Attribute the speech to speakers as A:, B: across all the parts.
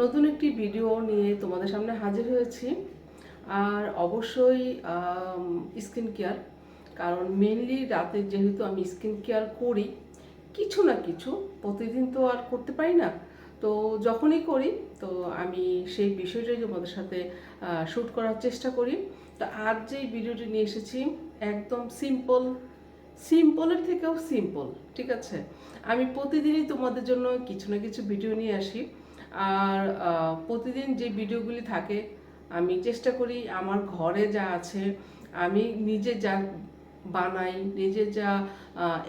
A: নতুন একটি ভিডিও নিয়ে তোমাদের সামনে হাজির হয়েছি। আর অবশ্যই স্কিন কেয়ার কারণ মেনলি রাতে যেহেতু আমি স্কিন কেয়ার করি, কিছু না কিছু, প্রতিদিন তো আর করতে পারি না। তো যখনই করি, তো আমি সেই বিষয়টাই তোমাদের সাথে শ্যুট করার চেষ্টা করি। তো আজ যেই ভিডিওটি নিয়ে এসেছি, একদম সিম্পল সিম্পলের থেকেও সিম্পল ঠিক আছে? আমি প্রতিদিনই তোমাদের জন্য কিছু না কিছু ভিডিও নিয়ে আসি। আর প্রতিদিন যে ভিডিওগুলি থাকে, আমি চেষ্টা করি আমার ঘরে যা আছে, আমি নিজে যা বানাই, নিজে যা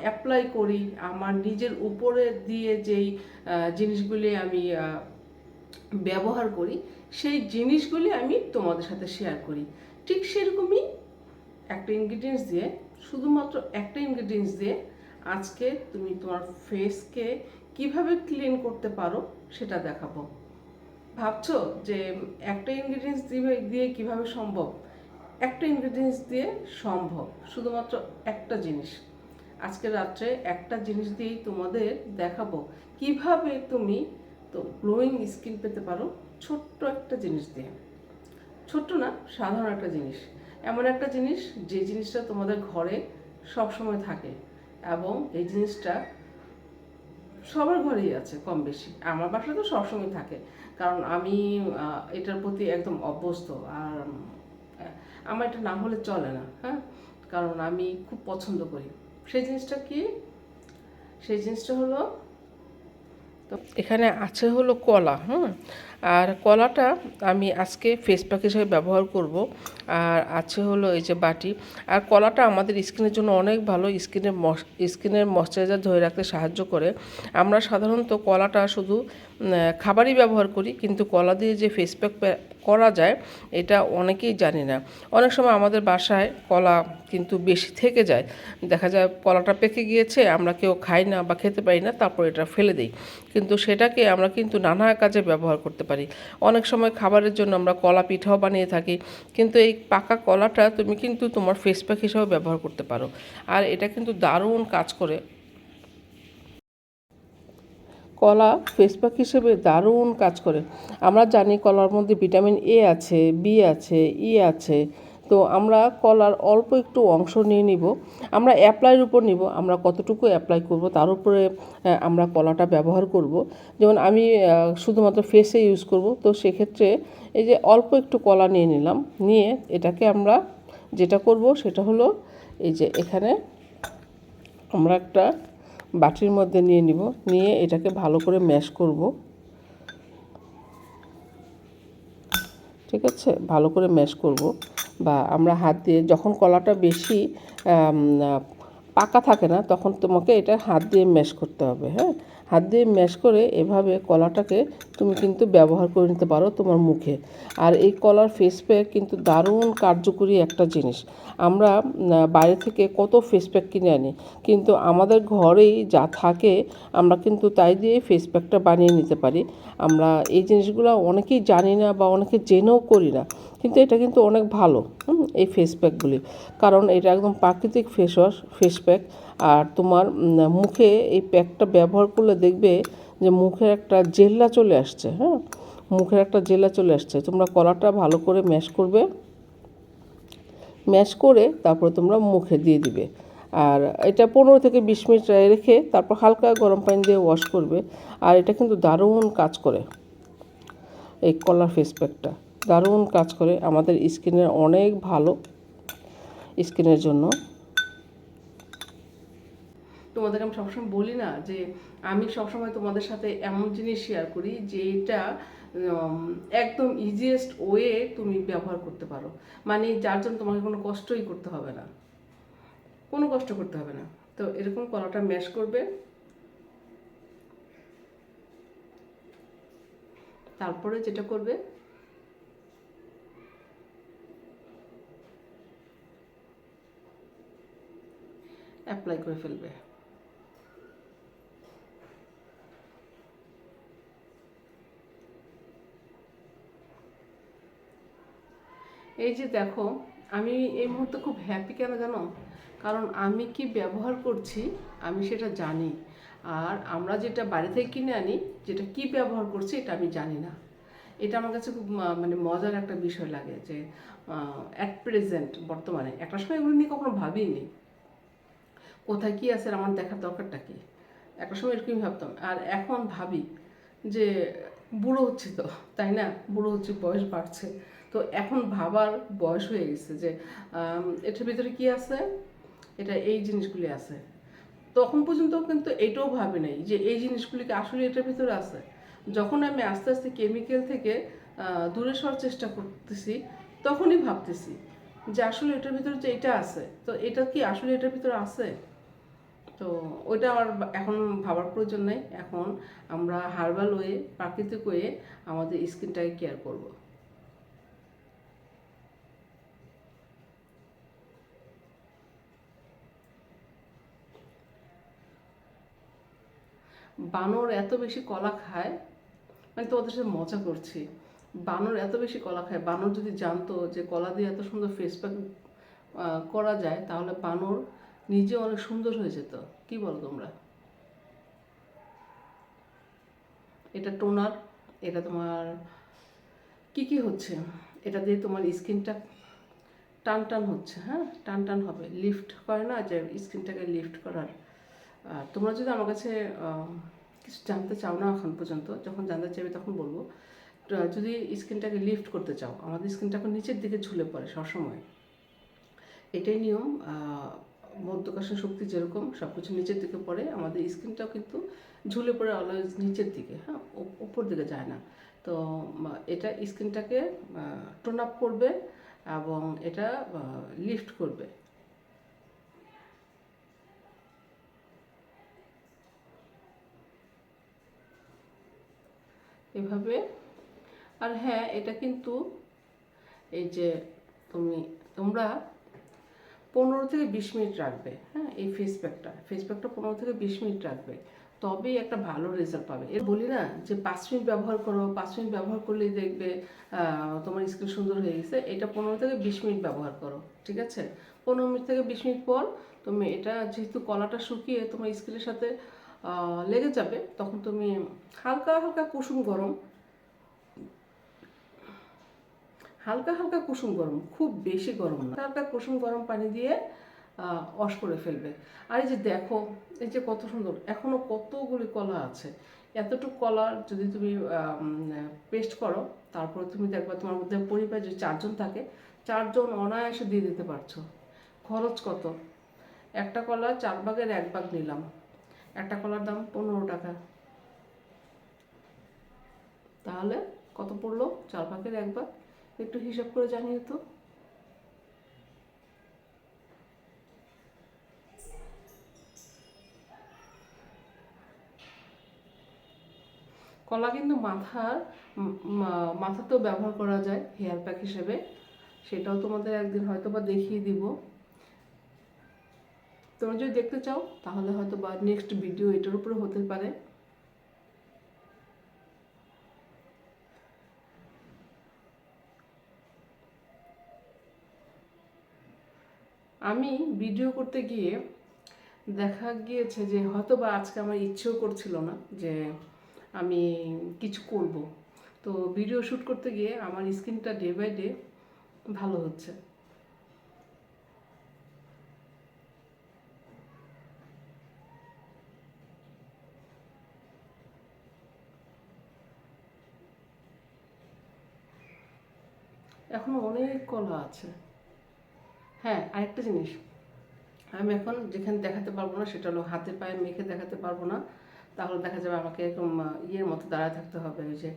A: অ্যাপ্লাই করি, আমার নিজের উপরে দিয়ে যেই জিনিসগুলি আমি ব্যবহার করি, সেই জিনিসগুলি আমি তোমাদের সাথে শেয়ার করি। ঠিক সেরকমই একটা ইনগ্রিডিয়েন্টস দিয়ে, শুধুমাত্র একটা ইনগ্রিডিয়েন্টস দিয়ে, আজকে তুমি তোমার ফেসকে কীভাবে ক্লিন করতে পারো সেটা দেখাবো। ভাবছ যে একটা ইনগ্রিডিয়েন্টস দিয়ে দিয়ে কীভাবে সম্ভব? একটা ইনগ্রিডিয়েন্টস দিয়ে সম্ভব, শুধুমাত্র একটা জিনিস। আজকে রাত্রে একটা জিনিস দিয়েই তোমাদের দেখাবো। কীভাবে তুমি তো গ্লোয়িং স্কিন পেতে পারো, ছোট্ট একটা জিনিস দিয়ে। ছোট্ট না, সাধারণ একটা জিনিস। এমন একটা জিনিস যে জিনিসটা তোমাদের ঘরে সব সময় থাকে এবং এই জিনিসটা সবার ঘরেই আছে কম বেশি। আমার বাসায় তো সবসময় থাকে। কারণ আমি এটার প্রতি একদম অভ্যস্ত। আর আমার এটা না হলে চলে না হ্যাঁ? কারণ আমি খুব পছন্দ করি। সেই জিনিসটা কি? সেই জিনিসটা হলো, তো এখানে আছে হলো কলা, হুম? আর কলাটা আমি আজকে ফেস প্যাক হিসেবে ব্যবহার করব। আর আছে হলো এই যে বাটি। আর কলাটা আমাদের স্কিনের জন্য অনেক ভালো, স্কিনের স্কিনের ময়শ্চারাইজার ধরে রাখতে সাহায্য করে। আমরা সাধারণত কলাটা শুধু খাবারই ব্যবহার করি, কিন্তু কলা দিয়ে যে ফেস প্যাক করা যায়, এটা অনেকেই জানি না। অনেক সময় আমাদের বাসায় কলা কিন্তু বেশি থেকে যায়। দেখা যায় কলাটা পেকে গিয়েছে, আমরা কেউ খাই না বা খেতে পারি না, তারপর এটা ফেলে দিই। কিন্তু সেটাকে আমরা কিন্তু নানা কাজে ব্যবহার করতে পারি। অনেক সময় খাবারের জন্য আমরা কলা পিঠাও বানিয়ে থাকি, কিন্তু এই পাকা কলাটা তুমি কিন্তু তোমার ফেস প্যাক হিসাবে ব্যবহার করতে পারো। আর এটা কিন্তু দারুণ কাজ করে। কলা ফেস প্যাক হিসেবে দারুণ কাজ করে। আমরা জানি কলার মধ্যে ভিটামিন এ আছে বি আছে ই আছে। তো আমরা কলার অল্প একটু অংশ নিয়ে নিব। আমরা অ্যাপ্লাইয়ের উপর নিব, আমরা কতটুকু অ্যাপ্লাই করব, তার উপরে আমরা কলাটা ব্যবহার করব। যেমন আমি শুধুমাত্র ফেসে ইউজ করব, তো সেক্ষেত্রে এই যে অল্প একটু কলা নিয়ে নিলাম, নিয়ে এটাকে আমরা যেটা করব সেটা হলো এই যে এখানে আমরা একটা বাটির মধ্যে নিয়ে নিব, নিয়ে এটাকে ভালো করে ম্যাশ করব। ঠিক আছে? ভালো করে ম্যাশ করব। বা আমরা হাত দিয়ে যখন কলাটা বেশি পাকা থাকে না, তখন তোমাকে এটা হাত দিয়ে ম্যাশ করতে হবে হ্যাঁ? হাত দিয়ে ম্যাশ করে এভাবে কলাটাকে তুমি কিন্তু ব্যবহার করে নিতে পারো তোমার মুখে। আর এই কলার ফেস প্যাক কিন্তু দারুণ কার্যকরী একটা জিনিস। আমরা বাইরে থেকে কত ফেস প্যাক কিনে আনি, কিন্তু আমাদের ঘরেই যা থাকে আমরা কিন্তু তাই দিয়ে ফেস প্যাকটা বানিয়ে নিতে পারি। আমরা এই জিনিসগুলো অনেকেই জানি না বা অনেকে জেনেও করি না। কিন্তু এটা কিন্তু অনেক ভালো এই ফেস প্যাকগুলি কারণ এটা একদম প্রাকৃতিক ফেস ওয়াশ ফেস প্যাক আর তোমার মুখে এই প্যাকটা ব্যবহার করলে দেখবে যে মুখের একটা জেল্লা চলে আসছে হ্যাঁ? মুখের একটা জেলা চলে আসছে। তোমরা কলাটা ভালো করে ম্যাশ করবে। ম্যাশ করে তারপরে তোমরা মুখে দিয়ে দিবে। আর এটা পনেরো থেকে বিশ মিনিট রেখে তারপর হালকা গরম পানি দিয়ে ওয়াশ করবে। আর এটা কিন্তু দারুণ কাজ করে, এই কলার ফেস প্যাকটা দারুণ কাজ করে আমাদের স্কিনের অনেক ভালো স্কিনের জন্য। তোমাদের আমি সবসময় বলি না যে আমি সবসময় তোমাদের সাথে এমন জিনিস শেয়ার করি যে এটা একদম ইজিয়েস্ট ওয়ে তুমি ব্যবহার করতে পারো। মানে যার জন্য তোমাকে কোনো কষ্টই করতে হবে না। কোনো কষ্ট করতে হবে না। তো এরকম কলাটা ম্যাশ করবে। তারপরে যেটা করবে অ্যাপ্লাই করে ফেলবে। এই যে দেখো, আমি এই মুহূর্তে খুব হ্যাপি কেন জানো? কারণ আমি কি ব্যবহার করছি, আমি সেটা জানি। আর আমরা যেটা বাড়ি থেকে কিনে আনি, যেটা কি ব্যবহার করছি, এটা আমি জানি না। এটা আমার কাছে খুব মানে মজার একটা বিষয় লাগে যে অ্যাট প্রেজেন্ট বর্তমানে। একটা সময় এগুলো নিয়ে কখনো ভাবিনি কোথায় কি আছে আমার দেখার দরকারটা কি? একটা সময় এরকমই ভাবতাম। আর এখন ভাবি যে বুড়ো হচ্ছে তো, তাই না? বুড়ো হচ্ছে, বয়স বাড়ছে। তো এখন ভাবার বয়স হয়ে গেছে যে এটার ভিতরে কি আছে? এটা এই জিনিসগুলি আছে। তখন পর্যন্ত কিন্তু এটাও ভাবি নাই যে এই জিনিসগুলিকে আসলে এটার ভিতরে আছে? যখন আমি আস্তে আস্তে কেমিক্যাল থেকে দূরে সরার চেষ্টা করতেছি, তখনই ভাবতেছি যে আসলে এটার ভিতরে যে এটা আছে, তো এটা কি আসলে এটার ভিতরে আছে? তো ওইটা আমার বা- এখন ভাবার প্রয়োজন নেই। এখন আমরা হার্বাল ওয়ে প্রাকৃতিক ওয়ে আমাদের স্কিনটাকে কেয়ার করব। বানর এত বেশি কলা খায় মানে তোমাদের সাথে মজা করছি। বানর এত বেশি কলা খায়, বানর যদি জানতো যে কলা দিয়ে এত সুন্দর ফেস প্যাক করা যায়, তাহলে বানর নিজে অনেক সুন্দর হয়ে যেত কি বল তোমরা? এটা টোনার, এটা তোমার কি কি হচ্ছে? এটা দিয়ে তোমার স্কিনটা টান টান হচ্ছে হ্যাঁ? টান টান হবে। লিফট করে না, যে স্কিনটাকে লিফট করার। আর তোমরা যদি আমার কাছে কিছু জানতে চাও না এখন পর্যন্ত, যখন জানতে চাইবে তখন বলব। যদি স্কিনটাকে লিফট করতে চাও, আমাদের স্কিনটা এখন নিচের দিকে ঝুলে পড়ে সবসময়। এটাই নিয়ম মধ্যাকর্ষণ শক্তি যেরকম সব কিছু নিচের দিকে পড়ে, আমাদের স্কিনটাও কিন্তু ঝুলে পড়ে অলওয়েজ নিচের দিকে হ্যাঁ? ও- উপর দিকে যায় না। তো এটা স্কিনটাকে টোন আপ করবে এবং এটা লিফট করবে। এভাবে, আর হ্যাঁ এটা কিন্তু এই যে তুমি, তোমরা পনেরো থেকে বিশ মিনিট রাখবে হ্যাঁ এই ফেস প্যাকটা ফেস প্যাকটা পনেরো থেকে বিশ মিনিট রাখবে, তবেই একটা ভালো রেজাল্ট পাবে। এর বলি না যে পাঁচ মিনিট ব্যবহার করো, পাঁচ মিনিট ব্যবহার করলেই দেখবে তোমার স্কিন সুন্দর হয়ে গেছে। এটা পনেরো থেকে বিশ মিনিট ব্যবহার করো, ঠিক আছে? পনেরো মিনিট থেকে বিশ মিনিট পর তুমি এটা যেহেতু কলাটা শুকিয়ে তোমার স্কিনের সাথে লেগে যাবে, তখন তুমি হালকা হালকা কুসুম গরম হালকা হালকা কুসুম গরম, খুব বেশি গরম না। হালকা কুসুম গরম পানি দিয়ে ওয়াশ করে ফেলবে। আর এই যে দেখো, এই যে কত সুন্দর, এখনও কতগুলি কলা আছে। এতটুকু কলা যদি তুমি পেস্ট করো, তারপর তুমি দেখবে তোমার মধ্যে পরিবার যে চারজন থাকে, চারজন অনায়াসে দিয়ে দিতে পারছ। খরচ কত? একটা কলা চার ভাগের এক ভাগ নিলাম। একটা কলার দাম পনেরো টাকা। তাহলে কত পড়ল? চার ভাগের এক ভাগ? একটু হিসাব করে জানিয়ে তো। কলা কিন্তু মাথার মাথাতেও ব্যবহার করা যায় হেয়ার প্যাক হিসেবে। সেটাও তোমাদের একদিন হয়তো বা দেখিয়ে দিব। তোমরা যদি দেখতে চাও, তাহলে হয়তো বা নেক্সট ভিডিও এটার উপরে হতে পারে। আমি ভিডিও করতে গিয়ে দেখা গিয়েছে যে হয়তো বা আজকে আমার ইচ্ছেও করছিল না যে আমি কিছু করব। তো ভিডিও শ্যুট করতে গিয়ে আমার স্কিনটা ডে বাই ডে ভালো হচ্ছে। এখনও অনেক কলা আছে। হ্যাঁ আরেকটা জিনিস। আমি এখন যেখানে দেখাতে পারব না, সেটা হলো হাতে পায়ে মেখে দেখাতে পারব না। তাহলে দেখা যাবে আমাকে এরকম ইয়ের মতো দাঁড়ায় থাকতে হবে। ওই যে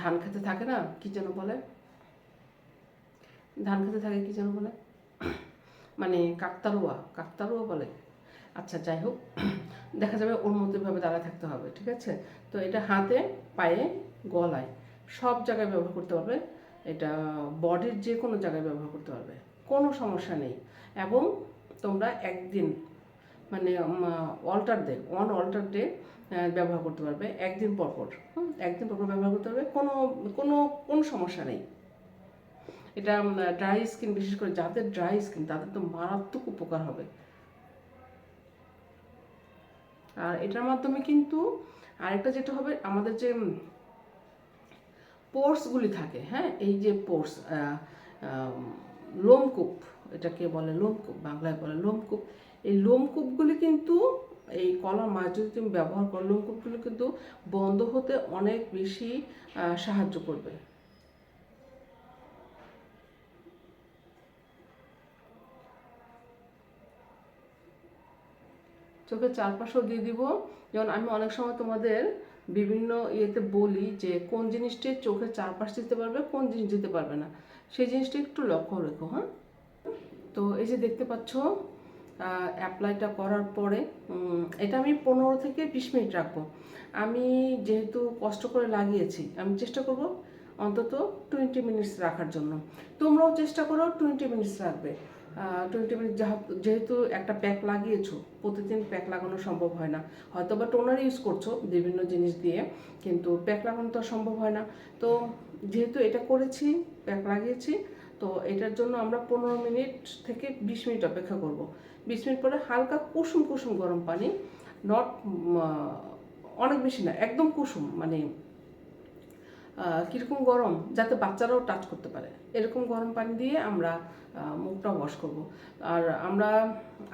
A: ধান খেতে থাকে না, কি যেন বলে? ধান খেতে থাকে কি যেন বলে? মানে কাকতারুয়া কাকতারুয়া বলে। আচ্ছা যাই হোক, দেখা যাবে ওর মধ্যে ভাবে দাঁড়ায় থাকতে হবে, ঠিক আছে? তো এটা হাতে, পায়ে, গলায়, সব জায়গায় ব্যবহার করতে পারবে। এটা বডির যে কোনো জায়গায় ব্যবহার করতে পারবে। কোনো সমস্যা নেই। এবং তোমরা একদিন মানে alter day one alter day ব্যবহার করতে পারবে। একদিন পর পর হুম, একদিন পর পর ব্যবহার করতে পারবে। কোনো কোনো কোনো সমস্যা নেই। এটা ড্রাই স্কিন বিশেষ করে যাদের ড্রাই স্কিন তাদের তো মারাত্মক উপকার হবে। আর এটার মাধ্যমে কিন্তু আরেকটা যেটা হবে আমাদের যে পোর্সগুলি থাকে হ্যাঁ এই যে পোর্স লোমকূপ, এটাকে বলে লোমকূপ, বাংলায় বলে লোমকূপ। এই লোমকূপগুলি কিন্তু এই কলার মাছ যদি তুমি ব্যবহার করো, লোমকূপগুলি কিন্তু বন্ধ হতে অনেক বেশি সাহায্য করবে। চোখের চারপাশেও দিয়ে দিব। যেমন আমি অনেক সময় তোমাদের বিভিন্ন ইয়েতে বলি যে কোন জিনিসটি চোখের চারপাশ দিতে পারবে, কোন জিনিস দিতে পারবে না। সেই জিনিসটা একটু লক্ষ্য রেখো হ্যাঁ? তো এই যে দেখতে পাচ্ছ অ্যাপ্লাইটা করার পরে এটা আমি পনেরো থেকে বিশ মিনিট রাখব। আমি যেহেতু কষ্ট করে লাগিয়েছি, আমি চেষ্টা করব অন্তত টোয়েন্টি মিনিটস রাখার জন্য। তোমরাও চেষ্টা করো টোয়েন্টি মিনিটস রাখবে। টোয়েন্টি মিনিট যেহেতু একটা প্যাক লাগিয়েছো, প্রতিদিন প্যাক লাগানো সম্ভব হয় না। হয়তো বা টোনার ইউজ করছ বিভিন্ন জিনিস দিয়ে, কিন্তু প্যাক লাগানো তো সম্ভব হয় না। তো যেহেতু এটা করেছি প্যাক লাগিয়েছি, তো এটার জন্য আমরা পনেরো মিনিট থেকে বিশ মিনিট অপেক্ষা করব। বিশ মিনিট পরে হালকা কুসুম কুসুম গরম পানি নট অনেক বেশি না, একদম কুসুম মানে কীরকম গরম, যাতে বাচ্চারাও টাচ করতে পারে। এরকম গরম পানি দিয়ে আমরা মুখটা ওয়াশ করব। আর আমরা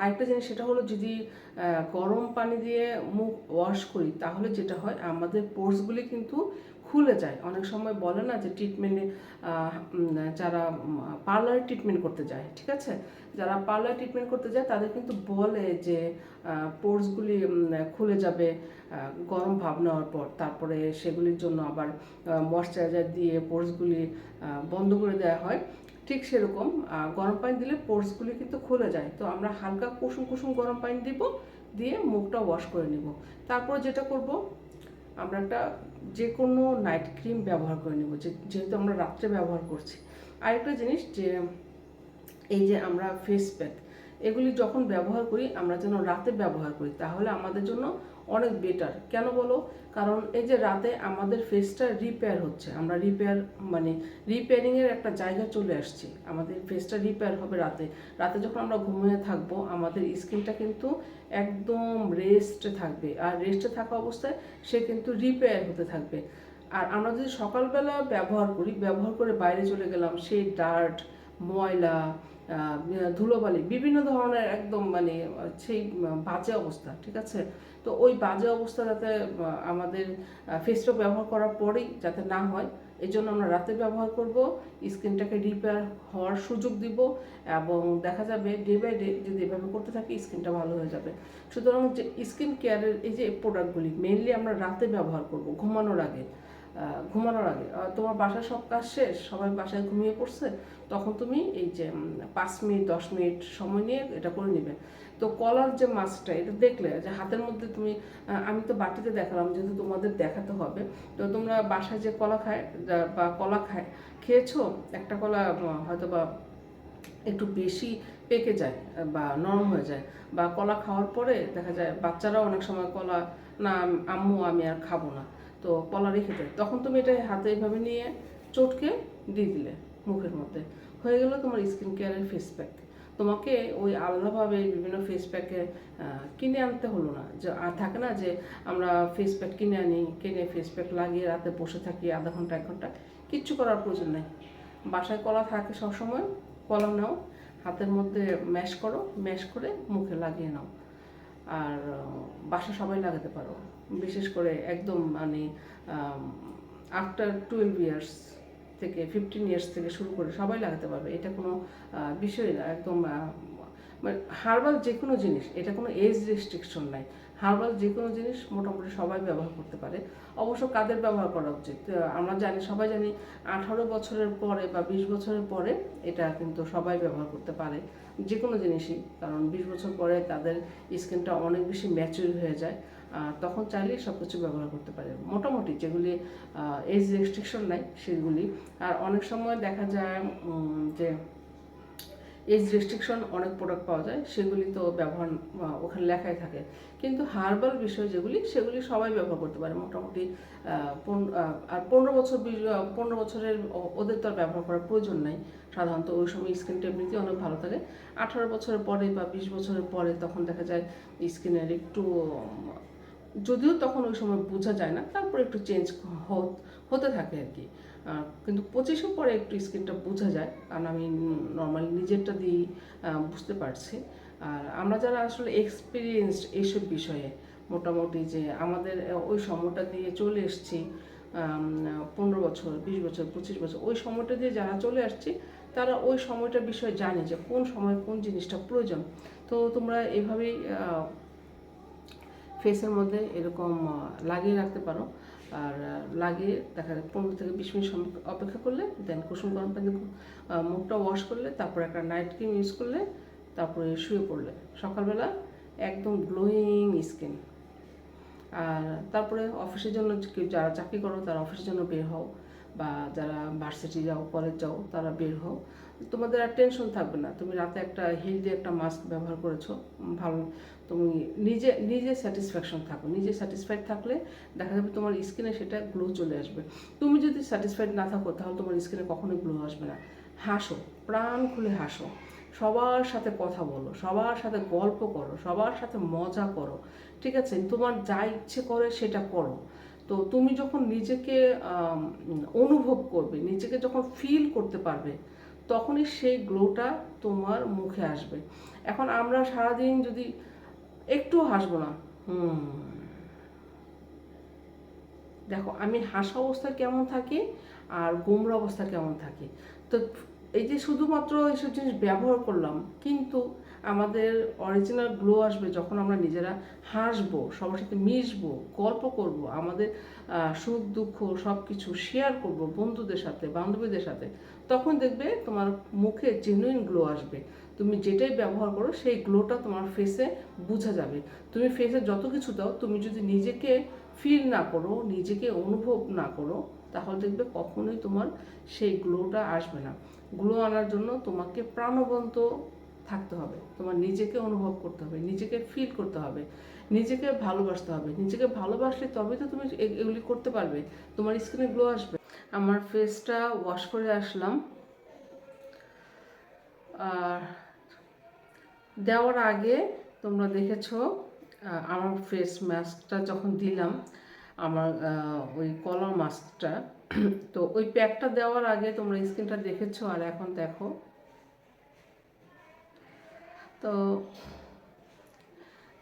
A: আরেকটা জিনিস, সেটা হলো যদি গরম পানি দিয়ে মুখ ওয়াশ করি, তাহলে যেটা হয়, আমাদের পোর্সগুলি কিন্তু খুলে যায়। অনেক সময় বলে না যে ট্রিটমেন্টে যারা পার্লার ট্রিটমেন্ট করতে যায়, ঠিক আছে? যারা পার্লার ট্রিটমেন্ট করতে যায়, তাদের কিন্তু বলে যে পোর্সগুলি খুলে যাবে গরম ভাব নেওয়ার পর। তারপরে সেগুলির জন্য আবার ময়শ্চারাইজার দিয়ে পোর্সগুলি বন্ধ করে দেওয়া হয়। ঠিক সেরকম গরম পানি দিলে পোর্সগুলি কিন্তু খুলে যায়। তো আমরা হালকা কুসুম কুসুম গরম পানি দিব, দিয়ে মুখটা ওয়াশ করে নিব। তারপর যেটা করব, আমরা একটা যে কোনো নাইট ক্রিম ব্যবহার করে নেব যেহেতু আমরা রাত্রে ব্যবহার করছি। আরেকটা জিনিস যে, এই যে আমরা ফেস প্যাক এগুলি যখন ব্যবহার করি, আমরা যেন রাতে ব্যবহার করি, তাহলে আমাদের জন্য অনেক বেটার কেন বলো? কারণ এই যে রাতে আমাদের ফেসটা রিপেয়ার হচ্ছে। আমরা রিপেয়ার মানে রিপেয়ারিংয়ের একটা জায়গা চলে আসছি। আমাদের ফেসটা রিপেয়ার হবে রাতে। রাতে যখন আমরা ঘুমিয়ে থাকব, আমাদের স্কিনটা কিন্তু একদম রেস্টে থাকবে। আর রেস্টে থাকা অবস্থায় সে কিন্তু রিপেয়ার হতে থাকবে। আর আমরা যদি সকালবেলা ব্যবহার করি, ব্যবহার করে বাইরে চলে গেলাম, সেই ডার্ট ময়লা ধুলোবালি, বিভিন্ন ধরনের একদম মানে সেই বাজে অবস্থা, ঠিক আছে? তো ওই বাজে অবস্থা যাতে আমাদের ফেসটা ব্যবহার করার পরেই যাতে না হয়, এই জন্য আমরা রাতে ব্যবহার করব, স্কিনটাকে রিপেয়ার হওয়ার সুযোগ দিব, এবং দেখা যাবে ডে বাই ডে যদি এভাবে করতে থাকি, স্কিনটা ভালো হয়ে যাবে। সুতরাং যে স্কিন কেয়ারের এই যে প্রোডাক্টগুলি মেনলি আমরা রাতে ব্যবহার করব, ঘুমানোর আগে। ঘুমানোর আগে। তোমার বাসায় সব কাজ শেষ? সবাই বাসায় ঘুমিয়ে পড়ছে? তখন তুমি এই যে পাঁচ মিনিট, দশ মিনিট সময় নিয়ে এটা করে নেবে। তো কলার যে মাছটা, এটা দেখলে যে হাতের মধ্যে তুমি আমি তো বাটিতে দেখালাম, যেহেতু তোমাদের দেখাতে হবে। তো তোমরা বাসায় যে কলা খায় বা কলা খায়, খেয়েছো? একটা কলা হয়তো বা একটু বেশি পেকে যায়, বা নরম হয়ে যায়। বা কলা খাওয়ার পরে দেখা যায় বাচ্চারাও অনেক সময় কলা, না, আম্মু, আমি আর খাব না। তো কলা রেখে দেয়। তখন তুমি এটা হাতে এইভাবে নিয়ে চটকে দিয়ে দিলে মুখের মধ্যে। হয়ে গেল তোমার স্কিন কেয়ারের ফেস প্যাক তোমাকে ওই আলাদাভাবে বিভিন্ন ফেস প্যাকে কিনে আনতে হলো না। যে আর থাকে না যে আমরা ফেস প্যাক কিনে আনি, কিনে ফেস প্যাক লাগিয়ে রাতে বসে থাকি আধা ঘণ্টা, এক ঘণ্টা, কিচ্ছু করার প্রয়োজন নেই। বাসায় কলা থাকে সবসময়, কলা নাও, হাতের মধ্যে ম্যাশ করো ম্যাশ করে মুখে লাগিয়ে নাও। আর বাসা সবাই লাগাতে পারো। বিশেষ করে একদম মানে আফটার টুয়েলভ ইয়ার্স থেকে ফিফটিন ইয়ার্স থেকে শুরু করে সবাই লাগাতে পারবে। এটা কোনো বিষয় না। একদম মানে হার্বাল যে কোনো জিনিস, এটা কোনো এজ রেস্ট্রিকশন নাই। হার্বাল যে কোনো জিনিস মোটামুটি সবাই ব্যবহার করতে পারে। অবশ্য কাদের ব্যবহার করা উচিত? আমরা জানি, সবাই জানি আঠারো বছরের পরে বা বিশ বছরের পরে এটা কিন্তু সবাই ব্যবহার করতে পারে। যে কোনো জিনিসই, কারণ বিশ বছর পরে তাদের স্কিনটা অনেক বেশি ম্যাচুর হয়ে যায়। তখন চাইলেই সব কিছু ব্যবহার করতে পারে। মোটামুটি যেগুলি এজ রেস্ট্রিকশন নাই, সেগুলি। আর অনেক সময় দেখা যায় যে এজ রেস্ট্রিকশন অনেক প্রোডাক্ট পাওয়া যায়, সেগুলি তো ব্যবহার ওখানে লেখাই থাকে। কিন্তু হার্বাল বিষয় যেগুলি, সেগুলি সবাই ব্যবহার করতে পারে। মোটামুটি আর পনেরো বছর পনেরো বছরের ওদের তো আর ব্যবহার করার প্রয়োজন নাই। সাধারণত ওই সময় স্কিনটা এমনিতেই অনেক ভালো থাকে। আঠারো বছরের পরে বা বিশ বছরের পরে তখন দেখা যায় স্কিনের একটু যদিও তখন ওই সময় বোঝা যায় না, তারপর একটু চেঞ্জ হতে থাকে আর কি। কিন্তু পঁচিশের পরে একটু স্কিনটা বোঝা যায়, কারণ আমি নর্মালি নিজেরটা দিয়েই বুঝতে পারছি। আর আমরা যারা আসলে এক্সপিরিয়েন্সড এইসব বিষয়ে, মোটামুটি যে আমাদের ওই সময়টা দিয়ে চলে এসেছি পনেরো বছর, বিশ বছর, পঁচিশ বছর, ওই সময়টা দিয়ে যারা চলে আসছি, তারা ওই সময়টার বিষয়ে জানে যে কোন সময় কোন জিনিসটা প্রয়োজন। তো তোমরা এভাবেই ফেসের মধ্যে এরকম লাগিয়ে রাখতে পারো। আর লাগিয়ে দেখা যায় পনেরো থেকে বিশ মিনিট অপেক্ষা করলে দেন কুসুম গরম পানি মুখটা ওয়াশ করলে, তারপর একটা নাইট ক্রিম ইউজ করলে, তারপরে শুয়ে পড়লে। সকালবেলা একদম গ্লোয়িং স্কিন আর তারপরে অফিসের জন্য যারা চাকরি করো, তারা অফিসের জন্য বের হও। বা যারা ভার্সিটি যাও কলেজ যাও, তারা বের হও। তোমাদের আর টেনশন থাকবে না। তুমি রাতে একটা হেলদি একটা মাস্ক ব্যবহার করেছ ভালো। তুমি নিজে নিজে স্যাটিসফ্যাকশন থাকো। নিজে স্যাটিসফাইড থাকলে দেখা যাবে তোমার স্কিনে সেটা গ্লো চলে আসবে। তুমি যদি স্যাটিসফাইড না থাকো, তাহলে তোমার স্কিনে কখনোই গ্লো আসবে না। হাসো, প্রাণ খুলে হাসো। সবার সাথে কথা বলো, সবার সাথে গল্প করো, সবার সাথে মজা করো। ঠিক আছে? তোমার যা ইচ্ছে করে সেটা করো। তো তুমি যখন নিজেকে অনুভব করবে, নিজেকে যখন ফিল করতে পারবে তখনই সেই গ্লোটা তোমার মুখে আসবে। এখন আমরা সারাদিন যদি একটু হাসবো না, হুম। দেখো, আমি হাসা অবস্থা কেমন থাকে আর গোমরা অবস্থা কেমন থাকে? তো এই যে শুধুমাত্র এইসব জিনিস ব্যবহার করলাম, কিন্তু আমাদের অরিজিনাল গ্লো আসবে যখন আমরা নিজেরা হাসবো, সবার সাথে মিশবো, গল্প করব, আমাদের সুখ দুঃখ সব কিছু শেয়ার করব বন্ধুদের সাথে, বান্ধবীদের সাথে, তখন দেখবে তোমার মুখে জেনুইন গ্লো আসবে। তুমি যেটাই ব্যবহার করো, সেই গ্লোটা তোমার ফেসে বোঝা যাবে। তুমি ফেসে যত কিছু দাও, তুমি যদি নিজেকে ফিল না করো, নিজেকে অনুভব না করো, তাহলে দেখবে কখনোই তোমার সেই গ্লোটা আসবে না। গ্লো আনার জন্য তোমাকে প্রাণবন্ত থাকতে হবে। তোমার নিজেকে অনুভব করতে হবে, নিজেকে ফিল করতে হবে, নিজেকে ভালোবাসতে হবে। নিজেকে ভালোবাসলে তবে তো তুমি এগুলি করতে পারবে। তোমার স্কিনে গ্লো আসবে। আমার ফেসটা ওয়াশ করে আসলাম। আর দেওয়ার আগে তোমরা দেখেছ আমার ফেস মাস্কটা যখন দিলাম, আমার ওই কলার মাস্কটা তো ওই প্যাকটা দেওয়ার আগে তোমরা স্কিনটা দেখেছ আর এখন দেখো। তো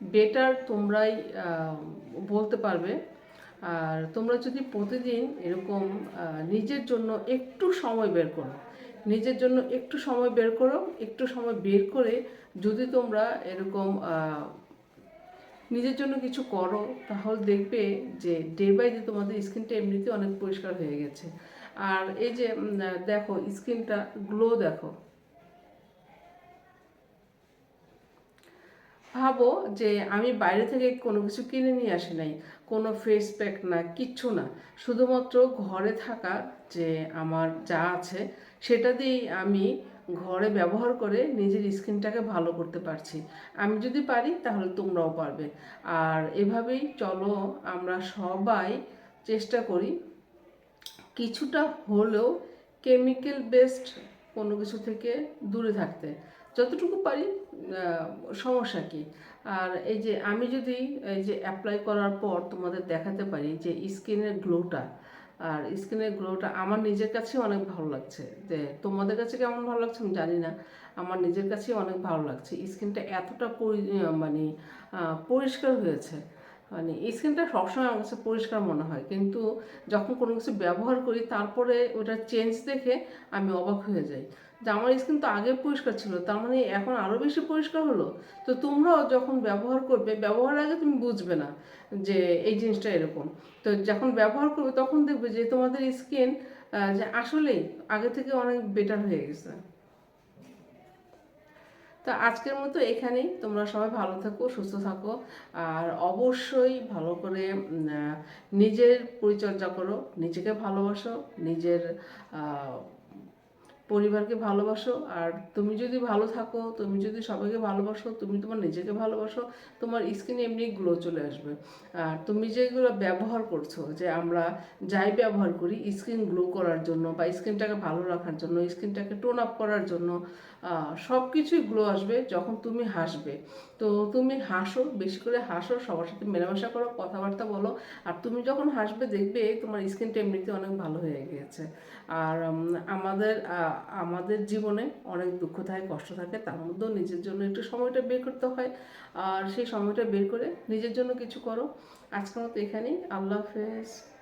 A: বেটার তোমরাই বলতে পারবে। আর তোমরা যদি প্রতিদিন এরকম নিজের জন্য একটু সময় বের করো, নিজের জন্য একটু সময় বের করো, একটু সময় বের করে যদি তোমরা এরকম নিজের জন্য কিছু করো, তাহলে দেখবে যে ডে বাই ডে তোমাদের স্কিনটা এমনিতে অনেক পরিষ্কার হয়ে গেছে। আর এই যে দেখো স্কিনটা গ্লো দেখো। ভাবো যে আমি বাইরে থেকে কোনো কিছু কিনে নিয়ে আসি নাই, কোনো ফেস প্যাক না, কিচ্ছু না। শুধুমাত্র ঘরে থাকা যে আমার যা আছে, সেটা দিয়েই আমি ঘরে ব্যবহার করে নিজের স্কিনটাকে ভালো করতে পারছি। আমি যদি পারি, তাহলে তোমরাও পারবে। আর এভাবেই চলো, আমরা সবাই চেষ্টা করি। কিছুটা হলেও কেমিক্যাল বেসড কোনো কিছু থেকে দূরে থাকতে। যতটুকু পারি সমস্যা কি? আর এই যে আমি যদি, এই যে অ্যাপ্লাই করার পর তোমাদের দেখাতে পারি যে স্কিনের গ্লোটা আর স্কিনের গ্লোটা আমার নিজের কাছে অনেক ভালো লাগছে। যে তোমাদের কাছে কেমন ভালো লাগছে আমি জানি না, আমার নিজের কাছে অনেক ভালো লাগছে। স্কিনটা এতটা মানে পরিষ্কার হয়েছে। মানে স্কিনটা সবসময় আমার কাছে পরিষ্কার মনে হয়। কিন্তু যখন কোনো কিছু ব্যবহার করি, তারপরে ওটা চেঞ্জ দেখে আমি অবাক হয়ে যাই। যে আমার স্কিন তো আগে পরিষ্কার ছিল, তার মানে এখন আরও বেশি পরিষ্কার হলো? তো তোমরাও যখন ব্যবহার করবে ব্যবহারের আগে তুমি বুঝবে না যে এই জিনিসটা এরকম। তো যখন ব্যবহার করবে, তখন দেখবে যে তোমাদের স্কিন যে আসলেই আগে থেকে অনেক বেটার হয়ে গেছে। তো আজকের মতো এখানেই। তোমরা সবাই ভালো থাকো, সুস্থ থাকো, আর অবশ্যই ভালো করে নিজের পরিচর্যা করো, নিজেকে ভালোবাসো, নিজের পরিবারকে ভালোবাসো, আর তুমি যদি ভালো থাকো, তুমি যদি সবাইকে ভালোবাসো, তুমি তোমার নিজেকে ভালোবাসো, তোমার স্কিনে এমনি গ্লো চলে আসবে। আর তুমি যেগুলো ব্যবহার করছ, যে আমরা যাই ব্যবহার করি স্কিন গ্লো করার জন্য বা স্কিনটাকে ভালো রাখার জন্য স্কিনটাকে টোন আপ করার জন্য সব কিছুই গ্লো আসবে যখন তুমি হাসবে। তো তুমি হাসো, বেশি করে হাসো, সবার সাথে মেলামেশা করো, কথাবার্তা বলো, আর তুমি যখন হাসবে দেখবে তোমার স্কিনটা এমনিতে অনেক ভালো হয়ে গিয়েছে। আর আমাদের আমাদের জীবনে অনেক দুঃখ থাকে, কষ্ট থাকে, তার মধ্যেও নিজের জন্য একটু সময়টা বের করতে হয়। আর সেই সময়টা বের করে নিজের জন্য কিছু করো। আজকের মতো এখানেই। আল্লাহ হাফেজ।